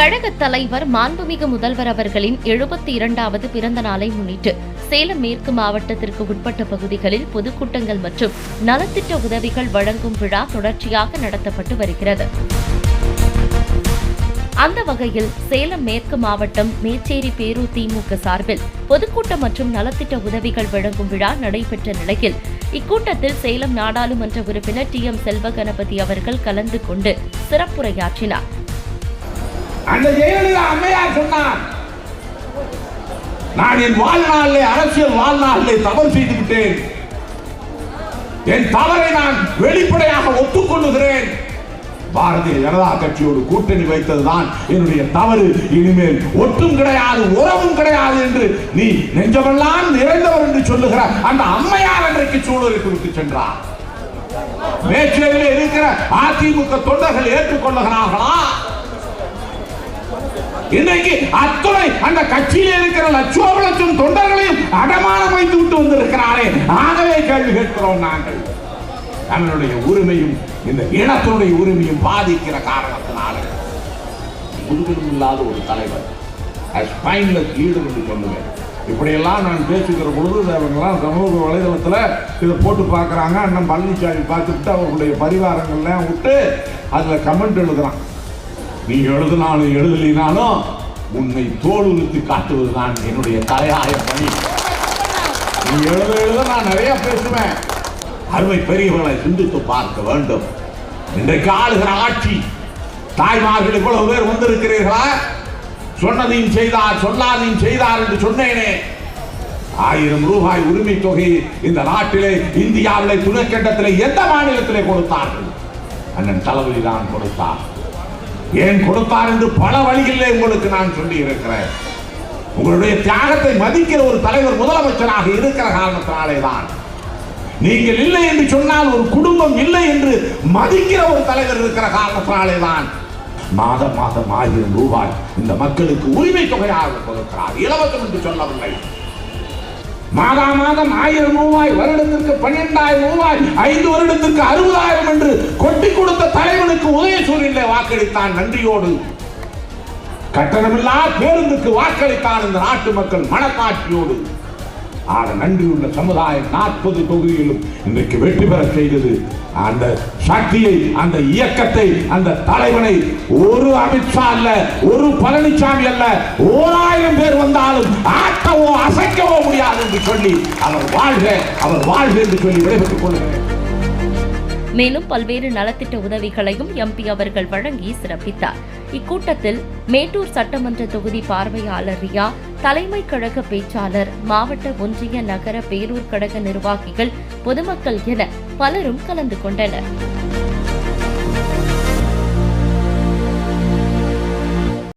கழக தலைவர் மாண்புமிகு முதல்வர் அவர்களின் எழுபத்தி இரண்டாவது பிறந்த நாளை முன்னிட்டு சேலம் மேற்கு மாவட்டத்திற்கு உட்பட்ட பகுதிகளில் பொதுக்கூட்டங்கள் மற்றும் நலத்திட்ட உதவிகள் வழங்கும் விழா தொடர்ச்சியாக நடத்தப்பட்டு வருகிறது. அந்த வகையில் சேலம் மேற்கு மாவட்டம் மேச்சேரி பேரூர் திமுக சார்பில் பொதுக்கூட்டம் மற்றும் நலத்திட்ட உதவிகள் வழங்கும் விழா நடைபெற்ற நிலையில் இக்கூட்டத்தில் சேலம் நாடாளுமன்ற உறுப்பினர் டி எம் செல்வகணபதி அவர்கள் கலந்து கொண்டு சிறப்புரையாற்றினார். அந்த ஜெயலலிதா அம்மையார் சொன்னார் நான் என் வாழ்நாளிலே அரசியல் வாழ்நாளிலே தவறு செய்து விட்டேன். என் தவறை நான் வெளிப்படையாக ஒத்துக்கொள்ளுகிறேன் பாரதிய ஜனதா கட்சியோடு கூட்டணி வைத்ததுதான் என்னுடைய தவறு. இனிமேல் ஒற்றும் கிடையாது உறவும் கிடையாது என்று நீ நெஞ்சமெல்லாம் நிறைந்தவர் என்று சொல்லுகிற அந்த அம்மையார் அன்றைக்கு சூழலுக்கு விட்டு சென்றார். மேச்சேரியில் இருக்கிற அதிமுக தொண்டர்கள் ஏற்றுக்கொள்ளுகிறார்களா? இன்னைக்கு அத்துணை அந்த கட்சியில் இருக்கிற லட்சோப லட்சம் தொண்டர்களையும் அடமானம் வைத்து விட்டு வந்திருக்கிறாரே. ஆகவே கேள்வி கேட்கிறோம் நாங்கள். நம்மளுடைய உரிமையும் இந்த இனத்தினுடைய உரிமையும் பாதிக்கிற காரணத்தினால முதுகெலும் இல்லாத ஒரு தலைவர் ஸ்பைன்லெஸ் லீடர் என்று சொல்லுவேன் இப்படியெல்லாம் நான் பேசுகிற பொழுது அவங்கெல்லாம் சமூக வலைதளத்தில் இதை போட்டு பார்க்குறாங்க. அண்ணன் பழனிசாமி பார்த்துட்டு அவர்களுடைய பரிவாரங்கள்லாம் விட்டு அதில் கமெண்ட் எழுதுகிறான் நீ எழுதினாலும் எழுதலினாலும் உன்னை தோலுறுத்தி காட்டுவதுதான் என்னுடைய தலையாய பணி. நீ எழுத எழுத நான் நிறைய பேசுவேன். அருமை பெரியவர்களை சிந்தித்து பார்க்க வேண்டும். இன்றைக்கு ஆளுகிற ஆட்சி தாய்மார்கள் இவ்வளவு பேர் வந்திருக்கிறீர்களா? சொன்னதையும் செய்தார் சொல்லாதையும் செய்தார் என்று சொன்னேனே. ஆயிரம் ரூபாய் உரிமை தொகை இந்த நாட்டிலே இந்தியாவிலே துணைக்கண்டத்திலே எந்த மாநிலத்திலே கொடுத்தார்கள்? அண்ணன் தளபதி தான் கொடுத்தார். ஏன் கொடுத்தார் என்று பல வழிகளில் உங்களுக்கு நான் சொல்லி இருக்கிறேன் உங்களுடைய தியாகத்தை மதிக்கிற ஒரு தலைவர் முதலமைச்சராக இருக்கிற காரணத்தினாலே தான் நீங்கள் இல்லை என்று சொன்னால் ஒரு குடும்பம் இல்லை என்று மதிக்கிற ஒரு தலைவர் இருக்கிற காரணத்தினாலே தான் மாதம் மாதம் ஆயிரம் ரூபாய் இந்த மக்களுக்கு உரிமை தொகையாக கொடுக்கிறார். இலவசம் என்று சொல்லவில்லை. மாதா மாதம் ஆயிரம் ரூபாய் வருடத்திற்கு பன்னிரெண்டாயிரம் ரூபாய் ஐந்து வருடத்திற்கு அறுபதாயிரம் என்று கொட்டி வாக்களித்தான் நன்றியோடு. கட்டணமில்லா பேருந்துக்கு வாக்களித்தான் இந்த நாட்டு மக்கள் மனக்காட்சியோடு ஆக நன்றியுள்ள சமுதாயம் நாற்பது தொகுதியிலும் இன்றைக்கு வெற்றி பெற செய்தது. அந்த சக்தியை அந்த இயக்கத்தை அந்த தலைவனை ஒரு அமித்ஷா அல்ல ஒரு பழனிசாமி அல்ல ஓராயிரம் பேர் வந்தாலும் ஆட்டவோ அசைக்கவோ முடியாது என்று சொல்லி அவர் வாழ்க அவர் வாழ்க என்று சொல்லி விடைபெற்றுக் கொள்கிறேன். மேலும் பல்வேறு நலத்திட்ட உதவிகளையும் எம்பி அவர்கள் வழங்கி சிறப்பித்தார். இக்கூட்டத்தில் மேட்டூர் சட்டமன்ற தொகுதி பார்வையாளர் ரியா தலைமை கழக பேச்சாளர் மாவட்ட ஒன்றிய நகர பேரூர் கழக நிர்வாகிகள் பொதுமக்கள் என பலரும் கலந்து கொண்டனர்.